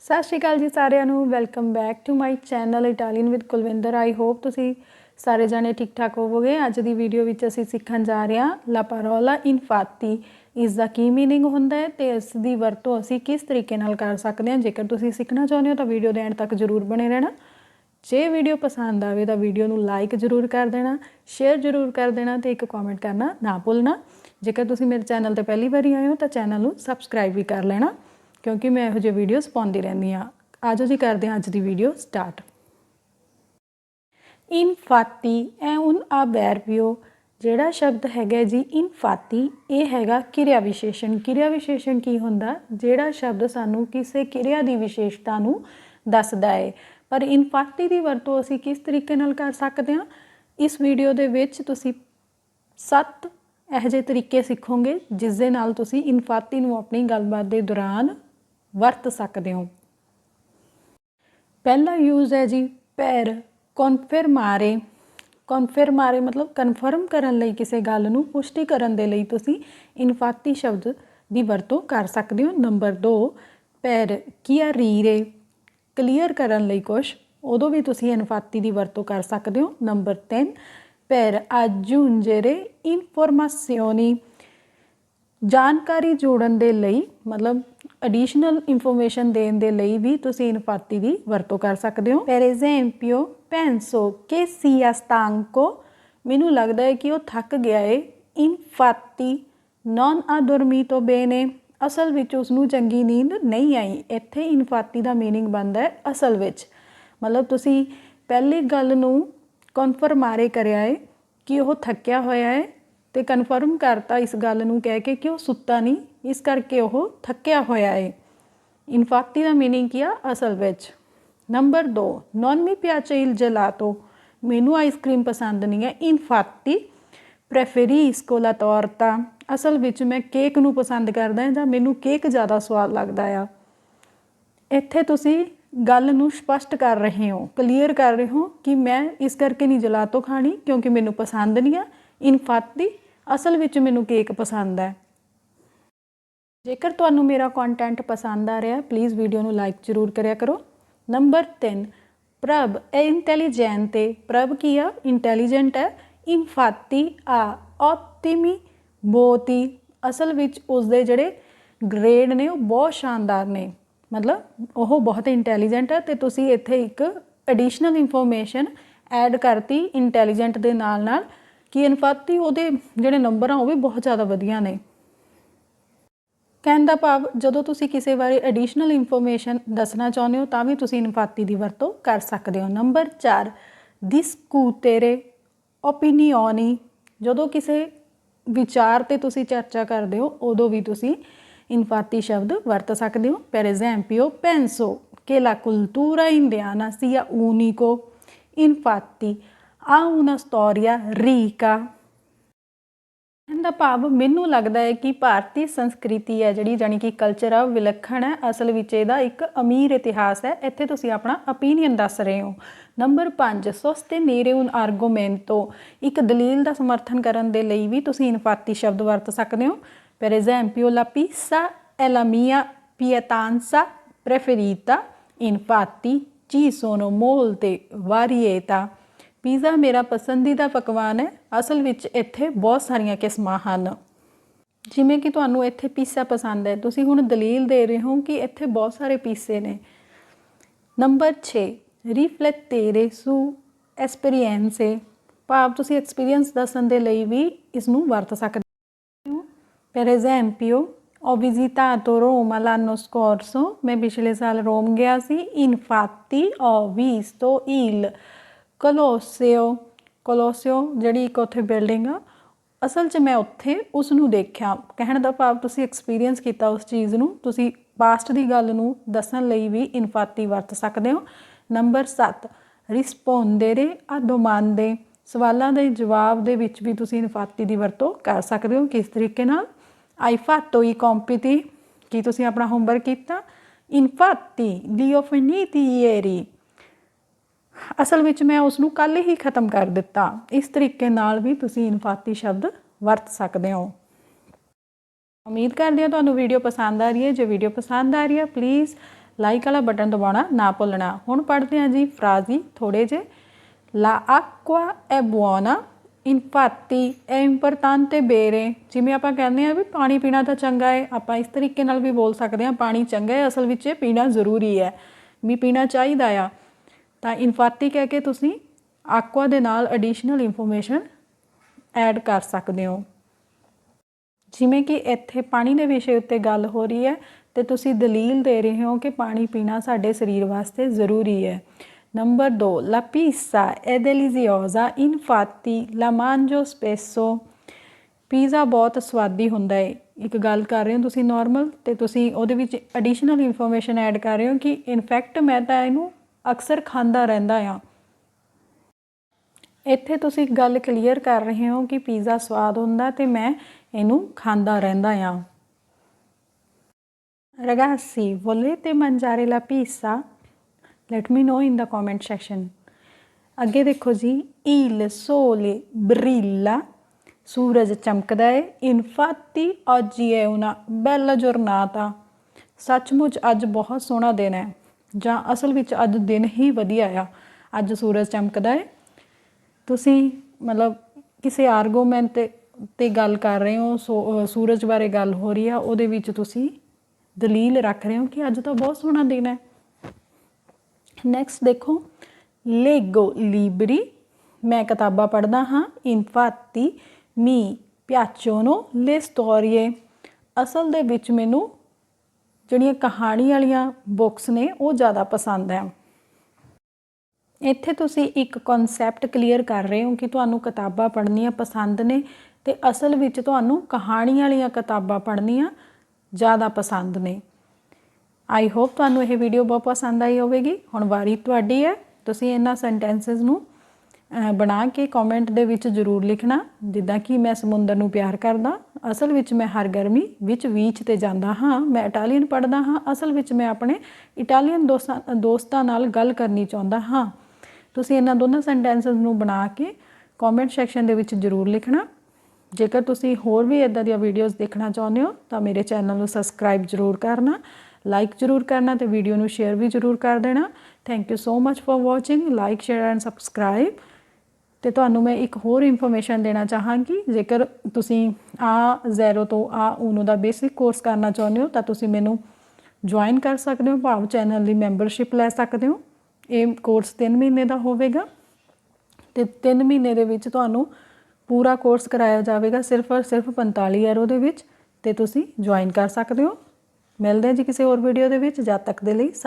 ਸਤਿ ਸ਼੍ਰੀ ਅਕਾਲ ਜੀ ਸਾਰਿਆਂ ਨੂੰ welcome back to my channel Italian with Kulwinder. I hope ਤੁਸੀਂ ਸਾਰੇ ਜਾਣੇ ਠੀਕ ਠਾਕ ਹੋਵੋਗੇ। ਅੱਜ ਦੀ ਵੀਡੀਓ ਵਿੱਚ ਅਸੀਂ ਸਿੱਖਣ ਜਾ ਰਹੇ ਹਾਂ ਲਾ parola infatti ਇਸ ਦਾ ਕੀ ਮੀਨਿੰਗ ਹੁੰਦਾ ਹੈ ਤੇ ਇਸ ਦੀ ਵਰਤੋਂ ਅਸੀਂ ਕਿਸ ਤਰੀਕੇ ਨਾਲ ਕਰ ਸਕਦੇ ਹਾਂ। ਜੇਕਰ ਤੁਸੀਂ ਸਿੱਖਣਾ ਚਾਹੁੰਦੇ ਹੋ ਤਾਂ ਵੀਡੀਓ ਦੇ ਐਂਡ ਤੱਕ ਜ਼ਰੂਰ ਬਣੇ ਰਹਿਣਾ। ਜੇ ਵੀਡੀਓ ਪਸੰਦ ਆਵੇ ਤਾਂ ਵੀਡੀਓ ਨੂੰ ਲਾਈਕ ਜ਼ਰੂਰ ਕਰ ਦੇਣਾ ਸ਼ੇਅਰ ਜ਼ਰੂਰ ਕਰ ਦੇਣਾ ਤੇ ਇੱਕ ਕਮੈਂਟ ਕਰਨਾ ਨਾ ਭੁੱਲਣਾ। ਜੇਕਰ ਤੁਸੀਂ ਮੇਰੇ ਚੈਨਲ ਤੇ ਪਹਿਲੀ ਵਾਰੀ ਆਏ ਹੋ ਤਾਂ ਚੈਨਲ ਨੂੰ ਸਬਸਕ੍ਰਾਈਬ ਵੀ ਕਰ ਲੈਣਾ। ਕਿਉਂਕਿ ਮੈਂ ਇਹੋ ਜਿਹੇ ਵੀਡੀਓਜ਼ ਪਾਉਂਦੀ ਰਹਿੰਦੀ ਆ ਆਜੋ ਜੀ ਕਰਦੇ ਹਾਂ ਅੱਜ ਦੀ ਵੀਡੀਓ ਸਟਾਰਟ ਇਨਫਾਤੀ ਹੈ un avverbio ਜਿਹੜਾ ਸ਼ਬਦ ਹੈਗਾ ਜੀ ਇਨਫਾਤੀ, ਇਹ ਹੈਗਾ ਕਿਰਿਆ ਵਿਸ਼ੇਸ਼ਣ। ਕਿਰਿਆ ਵਿਸ਼ੇਸ਼ਣ ਕੀ ਹੁੰਦਾ? ਜਿਹੜਾ ਸ਼ਬਦ ਸਾਨੂੰ ਕਿਸੇ ਕਿਰਿਆ ਦੀ ਵਿਸ਼ੇਸ਼ਤਾ ਨੂੰ ਦੱਸਦਾ ਹੈ ਪਰ ਇਨਫਾਤੀ ਦੀ ਵਰਤੋਂ ਅਸੀਂ ਕਿਸ ਤਰੀਕੇ ਨਾਲ ਕਰ ਸਕਦੇ ਹਾਂ? ਇਸ ਵੀਡੀਓ ਦੇ ਵਿੱਚ ਤੁਸੀਂ ਸੱਤ ਇਹੋ ਜਿਹੇ ਤਰੀਕੇ ਸਿੱਖੋਗੇ, ਜਿਸ ਦੇ ਨਾਲ ਤੁਸੀਂ ਇਨਫਾਤੀ ਨੂੰ ਆਪਣੀ ਗੱਲਬਾਤ ਦੇ ਦੌਰਾਨ ਵਰਤ ਸਕਦੇ ਹੋ। ਪਹਿਲਾ ਯੂਜ਼ ਹੈ ਜੀ ਪੈਰ। ਕਨਫਰਮਾਰੇ ਕਨਫਰਮਾਰੇ ਮਤਲਬ ਕਨਫਰਮ ਕਰਨ ਲਈ ਕਿਸੇ ਗੱਲ ਨੂੰ ਪੁਸ਼ਟੀ ਕਰਨ ਦੇ ਲਈ ਤੁਸੀਂ ਇਨਫਾਤੀ ਸ਼ਬਦ ਦੀ ਵਰਤੋਂ ਕਰ ਸਕਦੇ ਹੋ। ਨੰਬਰ 2 ਪੈਰ chiarire ਕਲੀਅਰ ਕਰਨ ਲਈ ਕੁਝ ਉਦੋਂ ਵੀ ਤੁਸੀਂ ਇਨਫਾਤੀ ਦੀ ਵਰਤੋਂ ਕਰ ਸਕਦੇ ਹੋ। ਨੰਬਰ 3 per aggiungere ਇਨਫੋਰਮਾਸਿਓਨੀ ਜਾਣਕਾਰੀ ਜੋੜਨ ਦੇ ਲਈ ਮਤਲਬ ਐਡੀਸ਼ਨਲ ਇਨਫੋਰਮੇਸ਼ਨ ਦੇਣ ਦੇ ਲਈ ਵੀ ਤੁਸੀਂ ਇਨਫਾਤੀ ਦੀ ਵਰਤੋਂ ਕਰ ਸਕਦੇ ਹੋ per esempio penso che sia stanco ਮੈਨੂੰ ਲੱਗਦਾ ਹੈ ਕਿ ਉਹ ਥੱਕ ਗਿਆ ਹੈ infatti non ha dormito bene ਅਸਲ ਵਿੱਚ ਉਸ ਨੂੰ ਚੰਗੀ ਨੀਂਦ ਨਹੀਂ ਆਈ ਇੱਥੇ ਇਨਫਾਤੀ ਦਾ मीनिंग ਬਣਦਾ ਹੈ ਅਸਲ ਵਿੱਚ ਮਤਲਬ ਤੁਸੀਂ ਪਹਿਲੀ ਗੱਲ ਨੂੰ ਕਨਫਰਮਾਰੇ ਕਰਿਆ ਹੈ ਕਿ ਉਹ ਥੱਕਿਆ ਹੋਇਆ ਹੈ ਤੇ ਕਨਫਰਮ ਕਰਤਾ ਇਸ ਗੱਲ ਨੂੰ ਕਹਿ ਕੇ ਕਿ ਉਹ ਸੁੱਤਾ ਨਹੀਂ, ਇਸ ਕਰਕੇ ਉਹ ਥੱਕਿਆ ਹੋਇਆ ਹੈ ਇਨਫੈਕਟੀ ਦਾ ਮੀਨਿੰਗ ਆ? ਅਸਲ ਵਿੱਚ। ਨੰਬਰ 2 ਨੌਨ ਮੀ ਪਿਆਚੇ ਇਲ ਜਲਾਤੋ, ਮੈਨੂੰ ਆਈਸਕ੍ਰੀਮ ਪਸੰਦ ਨਹੀਂ ਹੈ। ਇਨਫੈਕਟੀ ਪ੍ਰੈਫਰੀ ਇਸ ਕੋਲਾ ਤੌਰਤਾ ਅਸਲ ਵਿੱਚ ਮੈਂ ਕੇਕ ਨੂੰ ਪਸੰਦ ਕਰਦਾ ਹਾਂ ਜਾਂ ਮੈਨੂੰ ਕੇਕ ਜ਼ਿਆਦਾ ਸਵਾਦ ਲੱਗਦਾ ਆ। ਇੱਥੇ ਤੁਸੀਂ ਗੱਲ ਨੂੰ ਸਪਸ਼ਟ ਕਰ ਰਹੇ ਹੋ ਕਲੀਅਰ ਕਰ ਰਹੇ ਹੋ ਕਿ ਮੈਂ ਇਸ ਕਰਕੇ ਨਹੀਂ ਜਲਾਤੋ ਖਾਣੀ ਕਿਉਂਕਿ ਮੈਨੂੰ ਪਸੰਦ ਨਹੀਂ ਆ। ਇਨਫਾਤੀ ਅਸਲ ਵਿੱਚ ਮੈਨੂੰ ਕੇਕ ਪਸੰਦ ਹੈ। ਜੇਕਰ ਤੁਹਾਨੂੰ ਮੇਰਾ ਕੰਟੈਂਟ ਪਸੰਦ ਆ ਰਿਹਾ ਪਲੀਜ਼ ਵੀਡੀਓ ਨੂੰ ਲਾਈਕ ਜ਼ਰੂਰ ਕਰਿਆ ਕਰੋ। ਨੰਬਰ 3 ਪ੍ਰਭ ਇੰਟੈਲੀਜੈਂਟ ਇੰਟੈਲੀਜੈਂਟੇ ਪ੍ਰਭ ਕੀ ਆ? ਇੰਟੈਲੀਜੈਂਟ ਹੈ। ਇਨਫਾਤੀ ਆ ਓਪਟਿਮੀ ਬਹੁਤੀ ਅਸਲ ਵਿੱਚ ਉਸ ਦੇ ਜਿਹੜੇ ਗ੍ਰੇਡ ਨੇ, ਉਹ ਬਹੁਤ ਸ਼ਾਨਦਾਰ ਨੇ। ਮਤਲਬ ਉਹ ਬਹੁਤ ਇੰਟੈਲੀਜੈਂਟ ਹੈ ਤੇ ਤੁਸੀਂ ਇੱਥੇ ਇੱਕ ਐਡੀਸ਼ਨਲ ਇਨਫੋਰਮੇਸ਼ਨ ਐਡ ਕਰਤੀ ਇੰਟੈਲੀਜੈਂਟ ਦੇ ਨਾਲ ਨਾਲ ਕਿ ਇਨਫਾਤੀ ਉਹਦੇ ਜਿਹੜੇ ਨੰਬਰ ਆ ਉਹ ਵੀ ਬਹੁਤ ਜ਼ਿਆਦਾ ਵਧੀਆ ਨੇ। ਕਹਿਣ ਦਾ ਭਾਵ, ਜਦੋਂ ਤੁਸੀਂ ਕਿਸੇ ਬਾਰੇ ਐਡੀਸ਼ਨਲ ਇਨਫੋਰਮੇਸ਼ਨ ਦੱਸਣਾ ਚਾਹੁੰਦੇ ਹੋ, ਤਾਂ ਵੀ ਤੁਸੀਂ ਇਨਫਾਤੀ ਦੀ ਵਰਤੋਂ ਕਰ ਸਕਦੇ ਹੋ। ਨੰਬਰ 4 discutere ਓਪੀਨੀਓਨੀ ਜਦੋਂ ਕਿਸੇ ਵਿਚਾਰ ਤੇ ਤੁਸੀਂ ਚਰਚਾ ਕਰਦੇ ਹੋ, ਉਦੋਂ ਵੀ ਤੁਸੀਂ ਇਨਫਾਤੀ ਸ਼ਬਦ ਵਰਤ ਸਕਦੇ ਹੋ। Per esempio penso che la cultura indiana sia unico infatti ਆ una storia ricca ਕਹਿਣ ਦਾ ਭਾਵ ਮੈਨੂੰ ਲੱਗਦਾ ਹੈ ਕਿ ਭਾਰਤੀ ਸੰਸਕ੍ਰਿਤੀ ਹੈ ਜਿਹੜੀ ਜਾਨੀ ਕਿ ਕਲਚਰ ਆ ਵਿਲੱਖਣ ਹੈ ਅਸਲ ਵਿੱਚ ਇਹਦਾ ਇੱਕ ਅਮੀਰ ਇਤਿਹਾਸ ਹੈ ਇੱਥੇ ਤੁਸੀਂ ਆਪਣਾ opinion ਦੱਸ ਰਹੇ ਹੋ ਨੰਬਰ 5 ਸੋਸਟੇਨੇਰੇ ਉਨ ਆਰਗੂਮੈਂਟੋ ਇੱਕ ਦਲੀਲ ਦਾ ਸਮਰਥਨ ਕਰਨ ਦੇ ਲਈ ਵੀ ਤੁਸੀਂ ਇਨਫਾਤੀ ਸ਼ਬਦ ਵਰਤ ਸਕਦੇ ਹੋ ਪਰ ਐਗਜ਼ੈਂਪੀਓ ਲਾ ਪੀਸਾ è la mia pietanza preferita infatti ci sono molte varietà pizza ਮੇਰਾ ਪਸੰਦੀਦਾ ਪਕਵਾਨ ਹੈ। ਅਸਲ ਵਿੱਚ ਇੱਥੇ ਬਹੁਤ ਸਾਰੀਆਂ ਕਿਸਮਾਂ ਹਨ। ਜਿਵੇਂ ਕਿ ਤੁਹਾਨੂੰ ਇੱਥੇ ਪੀਜ਼ਾ ਪਸੰਦ ਹੈ। ਤੁਸੀਂ ਹੁਣ ਦਲੀਲ ਦੇ ਰਹੇ ਹੋ ਕਿ ਇੱਥੇ ਬਹੁਤ ਸਾਰੇ ਪੀਸੇ ਨੇ। ਨੰਬਰ 6 riflettere su esperienze ਭਾਵ ਤੁਸੀਂ ਐਕਸਪੀਰੀਅੰਸ ਦੱਸਣ ਦੇ ਲਈ ਵੀ ਇਸ ਨੂੰ ਵਰਤ ਸਕਦੇ ਹੋ। per esempio ho visitato Roma l'anno scorso ਮੈਂ ਪਿਛਲੇ ਸਾਲ ਰੋਮ ਗਿਆ ਸੀ। ਇਨਫਾਤੀ ho visto il ਕਲੋਸਿਓ ਕਲੋਸਿਓ ਜਿਹੜੀ ਇੱਕ ਉੱਥੇ ਬਿਲਡਿੰਗ ਆ, ਅਸਲ 'ਚ ਮੈਂ ਉੱਥੇ ਉਸ ਨੂੰ ਦੇਖਿਆ। ਕਹਿਣ ਦਾ ਭਾਵ ਤੁਸੀਂ ਐਕਸਪੀਰੀਅੰਸ ਕੀਤਾ ਉਸ ਚੀਜ਼ ਨੂੰ, ਤੁਸੀਂ ਪਾਸਟ ਦੀ ਗੱਲ ਨੂੰ ਦੱਸਣ ਲਈ ਵੀ ਇਨਫਾਤੀ ਵਰਤ ਸਕਦੇ ਹੋ। ਨੰਬਰ 7 ਰਿਸਪੋਂਡere a domande ਸਵਾਲਾਂ ਦੇ ਜਵਾਬ ਦੇ ਵਿੱਚ ਵੀ ਤੁਸੀਂ ਇਨਫਾਤੀ ਦੀ ਵਰਤੋਂ ਕਰ ਸਕਦੇ ਹੋ ਕਿਸ ਤਰੀਕੇ ਨਾਲ? ਆਈ fatto i compiti, ਕੀ ਤੁਸੀਂ ਆਪਣਾ ਹੋਮਵਰਕ ਕੀਤਾ? ਇਨਫਾਤੀ li ho finiti ieri ਅਸਲ ਵਿੱਚ ਮੈਂ ਉਸ ਨੂੰ ਕੱਲ ਹੀ ਖਤਮ ਕਰ ਦਿੱਤਾ। ਇਸ ਤਰੀਕੇ ਨਾਲ ਵੀ ਤੁਸੀਂ ਇਨਫਾਤੀ ਸ਼ਬਦ ਵਰਤ ਸਕਦੇ ਹੋ। ਉਮੀਦ ਕਰਦੇ ਹਾਂ ਤੁਹਾਨੂੰ ਵੀਡੀਓ ਪਸੰਦ ਆ ਰਹੀ ਹੈ। ਜੇ ਵੀਡੀਓ ਪਸੰਦ ਆ ਰਹੀ ਹੈ ਪਲੀਜ਼ ਲਾਈਕ ਵਾਲਾ ਬਟਨ ਦਬਾਉਣਾ ਨਾ ਭੁੱਲਣਾ। ਹੁਣ ਪੜ੍ਹਦੇ ਹਾਂ ਜੀ ਫਰਾਜ਼ੀ ਥੋੜੇ ਜੇ La acqua è buona infatti è importante ਬੇਰੇ। ਜਿਵੇਂ ਆਪਾਂ ਕਹਿੰਦੇ ਆ ਵੀ ਪਾਣੀ ਪੀਣਾ ਤਾਂ ਚੰਗਾ ਹੈ ਆਪਾਂ ਇਸ ਤਰੀਕੇ ਨਾਲ ਵੀ ਬੋਲ ਸਕਦੇ ਹਾਂ, ਪਾਣੀ ਚੰਗਾ ਹੈ ਅਸਲ ਵਿੱਚ ਇਹ ਪੀਣਾ ਜ਼ਰੂਰੀ ਹੈ। ਵੀ ਪੀਣਾ ਚਾਹੀਦਾ ਆ। ਤਾਂ ਇਨਫਾਤੀ ਕਹਿ ਕੇ ਤੁਸੀਂ ਆਕਵਾ ਦੇ ਨਾਲ ਐਡੀਸ਼ਨਲ ਇਨਫੋਰਮੇਸ਼ਨ ਐਡ ਕਰ ਸਕਦੇ ਹੋ। ਜਿਵੇਂ ਕਿ ਇੱਥੇ ਪਾਣੀ ਦੇ ਵਿਸ਼ੇ ਉੱਤੇ ਗੱਲ ਹੋ ਰਹੀ ਹੈ ਤੇ ਤੁਸੀਂ ਦਲੀਲ ਦੇ ਰਹੇ ਹੋ ਕਿ ਪਾਣੀ ਪੀਣਾ ਸਾਡੇ ਸਰੀਰ ਵਾਸਤੇ ਜ਼ਰੂਰੀ ਹੈ। ਨੰਬਰ 2 la pizza è deliziosa ਇਨਫਾਤੀ la mangio spesso ਪੀਜ਼ਾ ਬਹੁਤ ਸਵਾਦੀ ਹੁੰਦਾ ਹੈ। ਇੱਕ ਗੱਲ ਕਰ ਰਹੇ ਹੋ ਤੁਸੀਂ ਨਾਰਮਲ ਤੇ ਤੁਸੀਂ ਉਹਦੇ ਵਿੱਚ ਐਡੀਸ਼ਨਲ ਇਨਫੋਰਮੇਸ਼ਨ ਐਡ ਕਰ ਰਹੇ ਹੋ ਕਿ ਇਨਫੈਕਟ ਮੈਂ ਤਾਂ ਇਹਨੂੰ ਅਕਸਰ ਖਾਂਦਾ ਰਹਿੰਦਾ ਆ ਇੱਥੇ ਤੁਸੀਂ ਗੱਲ ਕਲੀਅਰ ਕਰ ਰਹੇ ਹੋ ਕਿ ਪੀਜ਼ਾ ਸਵਾਦ ਹੁੰਦਾ ਤੇ ਮੈਂ ਇਹਨੂੰ ਖਾਂਦਾ ਰਹਿੰਦਾ ਆ Ragazzi, volete mangiare la pizza? Let me know in the comment section. ਅੱਗੇ ਦੇਖੋ ਜੀ il sole brilla ਸੂਰਜ ਚਮਕਦਾ ਹੈ infatti oggi è una bella giornata ਸੱਚਮੁੱਚ ਅੱਜ ਬਹੁਤ ਸੋਹਣਾ ਦਿਨ ਹੈ ਜਾਂ ਅਸਲ ਵਿੱਚ ਅੱਜ ਦਿਨ ਹੀ ਵਧੀਆ ਆ। ਅੱਜ ਸੂਰਜ ਚਮਕਦਾ ਹੈ ਤੁਸੀਂ ਮਤਲਬ ਕਿਸੇ ਆਰਗੂਮੈਂਟ ਤੇ ਗੱਲ ਕਰ ਰਹੇ ਹੋ, ਸੋ- ਸੂਰਜ ਬਾਰੇ ਗੱਲ ਹੋ ਰਹੀ ਆ, ਉਹਦੇ ਵਿੱਚ ਤੁਸੀਂ ਦਲੀਲ ਰੱਖ ਰਹੇ ਹੋ ਕਿ ਅੱਜ ਤਾਂ ਬਹੁਤ ਸੋਹਣਾ ਦਿਨ ਹੈ। ਨੈਕਸਟ ਦੇਖੋ ਲੇਗੋ ਲਿਬਰੀ ਮੈਂ ਕਿਤਾਬਾਂ ਪੜ੍ਹਦਾ ਹਾਂ। ਇਨਫਾਤੀ ਮੀ ਪਿਆਚੋਨੋ le storie ਅਸਲ ਦੇ ਵਿੱਚ ਮੈਨੂੰ ਜਿਹੜੀਆਂ ਕਹਾਣੀ ਵਾਲੀਆਂ ਬੁੱਕਸ ਨੇ, ਉਹ ਜ਼ਿਆਦਾ ਪਸੰਦ ਹੈ। ਇੱਥੇ ਤੁਸੀਂ ਇੱਕ ਕਨਸੈਪਟ ਕਲੀਅਰ ਕਰ ਰਹੇ ਹੋ ਕਿ ਤੁਹਾਨੂੰ ਕਿਤਾਬਾਂ ਪੜ੍ਹਨੀਆਂ ਪਸੰਦ ਨੇ ਤੇ ਅਸਲ ਵਿੱਚ ਤੁਹਾਨੂੰ ਕਹਾਣੀ ਵਾਲੀਆਂ ਕਿਤਾਬਾਂ ਪੜ੍ਹਨੀਆਂ ਜ਼ਿਆਦਾ ਪਸੰਦ ਨੇ। ਆਈ ਹੋਪ ਤੁਹਾਨੂੰ ਇਹ ਵੀਡੀਓ ਬਹੁਤ ਪਸੰਦ ਆਈ ਹੋਵੇਗੀ। ਹੁਣ ਵਾਰੀ ਤੁਹਾਡੀ ਹੈ। ਤੁਸੀਂ ਇਹਨਾਂ ਸੈਂਟੈਂਸਸ ਨੂੰ ਬਣਾ ਕੇ ਕਮੈਂਟ ਦੇ ਵਿੱਚ ਜ਼ਰੂਰ ਲਿਖਣਾ, ਜਿੱਦਾਂ ਕਿ ਮੈਂ ਸਮੁੰਦਰ ਨੂੰ ਪਿਆਰ ਕਰਦਾ, ਅਸਲ ਵਿੱਚ ਮੈਂ ਹਰ ਗਰਮੀ ਵਿੱਚ ਵੀਚ ਤੇ ਜਾਂਦਾ ਹਾਂ, ਮੈਂ ਇਟਾਲੀਅਨ ਪੜ੍ਹਦਾ ਹਾਂ, ਅਸਲ ਵਿੱਚ ਮੈਂ ਆਪਣੇ ਇਟਾਲੀਅਨ ਦੋਸਤਾਂ ਦੋਸਤਾਂ ਨਾਲ ਗੱਲ ਕਰਨੀ ਚਾਹੁੰਦਾ ਹਾਂ। ਤੁਸੀਂ ਇਹਨਾਂ ਦੋਨਾਂ ਸੈਂਟੈਂਸਸ ਨੂੰ ਬਣਾ ਕੇ ਕਮੈਂਟ ਸੈਕਸ਼ਨ ਦੇ ਵਿੱਚ ਜ਼ਰੂਰ ਲਿਖਣਾ। ਜੇਕਰ ਤੁਸੀਂ ਹੋਰ ਵੀ ਇਦਾਂ ਦੀਆਂ ਵੀਡੀਓਜ਼ ਦੇਖਣਾ ਚਾਹੁੰਦੇ ਹੋ, ਤਾਂ ਮੇਰੇ ਚੈਨਲ ਨੂੰ ਸਬਸਕ੍ਰਾਈਬ ਜ਼ਰੂਰ ਕਰਨਾ ਲਾਈਕ ਜ਼ਰੂਰ ਕਰਨਾ ਤੇ ਵੀਡੀਓ ਨੂੰ ਸ਼ੇਅਰ ਵੀ ਜ਼ਰੂਰ ਕਰ ਦੇਣਾ। Thank you so much for watching like share and subscribe ਤੇ ਤੁਹਾਨੂੰ ਮੈਂ ਇੱਕ ਹੋਰ ਇਨਫੋਰਮੇਸ਼ਨ ਦੇਣਾ ਚਾਹਾਂਗੀ। ਜੇਕਰ ਤੁਸੀਂ ਆ ਜ਼ੈਰੋ ਤੋਂ ਆ ਉਨੋ ਦਾ ਬੇਸਿਕ ਕੋਰਸ ਕਰਨਾ ਚਾਹੁੰਦੇ ਹੋ, ਤਾਂ ਤੁਸੀਂ ਮੈਨੂੰ ਜੁਆਇਨ ਕਰ ਸਕਦੇ ਹੋ, ਭਾਵ ਚੈਨਲ ਦੀ ਮੈਂਬਰਸ਼ਿਪ ਲੈ ਸਕਦੇ ਹੋ। ਇਹ ਕੋਰਸ 3 ਮਹੀਨੇ ਦਾ ਹੋਵੇਗਾ ਤੇ 3 ਮਹੀਨੇ ਦੇ ਵਿੱਚ ਤੁਹਾਨੂੰ ਪੂਰਾ ਕੋਰਸ ਕਰਾਇਆ ਜਾਵੇਗਾ ਸਿਰਫ ਔਰ ਸਿਰਫ 45 ਯੂਰੋ ਦੇ ਵਿੱਚ ਤੇ ਤੁਸੀਂ ਜੁਆਇਨ ਕਰ ਸਕਦੇ ਹੋ। ਮਿਲਦੇ ਹਾਂ ਜੀ ਕਿਸੇ ਹੋਰ ਵੀਡੀਓ ਦੇ ਵਿੱਚ। ਜਦ ਤੱਕ ਦੇ ਲਈ ਸਤਿ